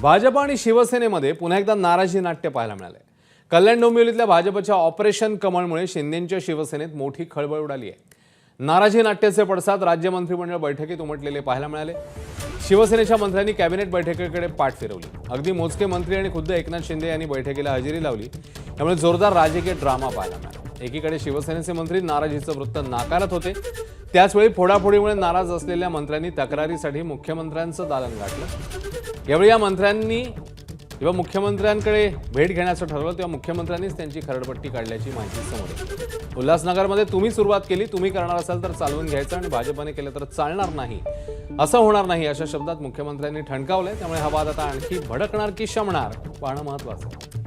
भाजप आणि शिवसेनेमध्ये पुन्हा एकदा नाराजी नाट्य पाहायला मिळाले कल्याण डोंबिवलीतल्या भाजपच्या ऑपरेशन कमळमुळे शिंदेंच्या शिवसेनेत मोठी खळबळ उडाली आहे. नाराजी नाट्याचे पडसाद राज्य मंत्रिमंडळ बैठकीत उमटलेले पाहायला मिळाले. शिवसेनेच्या मंत्र्यांनी कॅबिनेट बैठकीकडे पाठ फिरवली. अगदी मोजके मंत्री आणि खुद्द एकनाथ शिंदे यांनी बैठकीला हजेरी लावली. त्यामुळे जोरदार राजकीय ड्रामा पाहायला मिळाला. एकीकडे शिवसेनेचे मंत्री नाराजीचं वृत्त नाकारत होते. त्याचवेळी फोडाफोडीमुळे नाराज असलेल्या मंत्र्यांनी तक्रारीसाठी मुख्यमंत्र्यांचं दालन गाठलं. यावेळी या मंत्र्यांनी जेव्हा मुख्यमंत्र्यांकडे भेट घेण्याचं ठरवलं तेव्हा मुख्यमंत्र्यांनीच त्यांची खरडपट्टी काढल्याची माहिती समोर उल्हासनगरमध्ये तुम्ही सुरुवात केली तुम्ही करणार असाल तर चालवून घ्यायचं आणि भाजपने केलं तर चालणार नाही. असं होणार नाही अशा शब्दात मुख्यमंत्र्यांनी ठणकावलंय. त्यामुळे हा वाद आता आणखी भडकणार की शमणार पाहणं महत्वाचं आहे.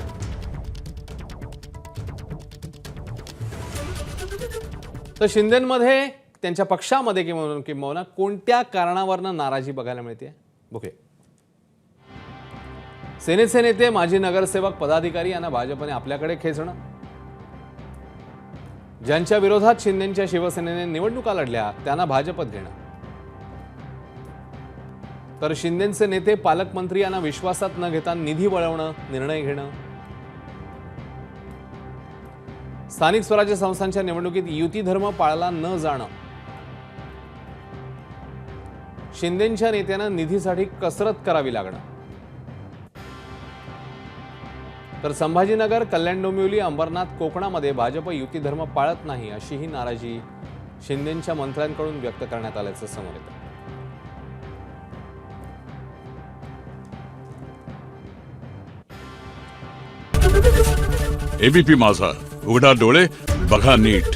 तर शिंदेमध्ये त्यांच्या पक्षामध्ये किंवा किंबहुना कोणत्या कारणावरनं नाराजी बघायला मिळते? बघूया सेनेचे नेते माजी नगरसेवक पदाधिकारी यांना भाजपने आपल्याकडे खेचणं. ज्यांच्या विरोधात शिंदेच्या शिवसेनेने निवडणुका लढल्या त्यांना भाजपत घेणं. तर शिंदेचे नेते पालकमंत्री यांना विश्वासात न घेता निधी वळवणं निर्णय घेणं. स्थानिक स्वराज्य संस्थांच्या निवडणुकीत युती धर्म पाळला न जाणं. शिंदेच्या नेत्यांना निधीसाठी कसरत करावी लागणार. तर संभाजीनगर कल्याण डोंबिवली अंबरनाथ कोकणामध्ये भाजप युती धर्म पाळत नाही अशीही नाराजी शिंदेच्या मंत्र्यांकडून व्यक्त करण्यात आल्याचं समोर येतं. एबीपी माझा. उघडा डोळे बघा नीट.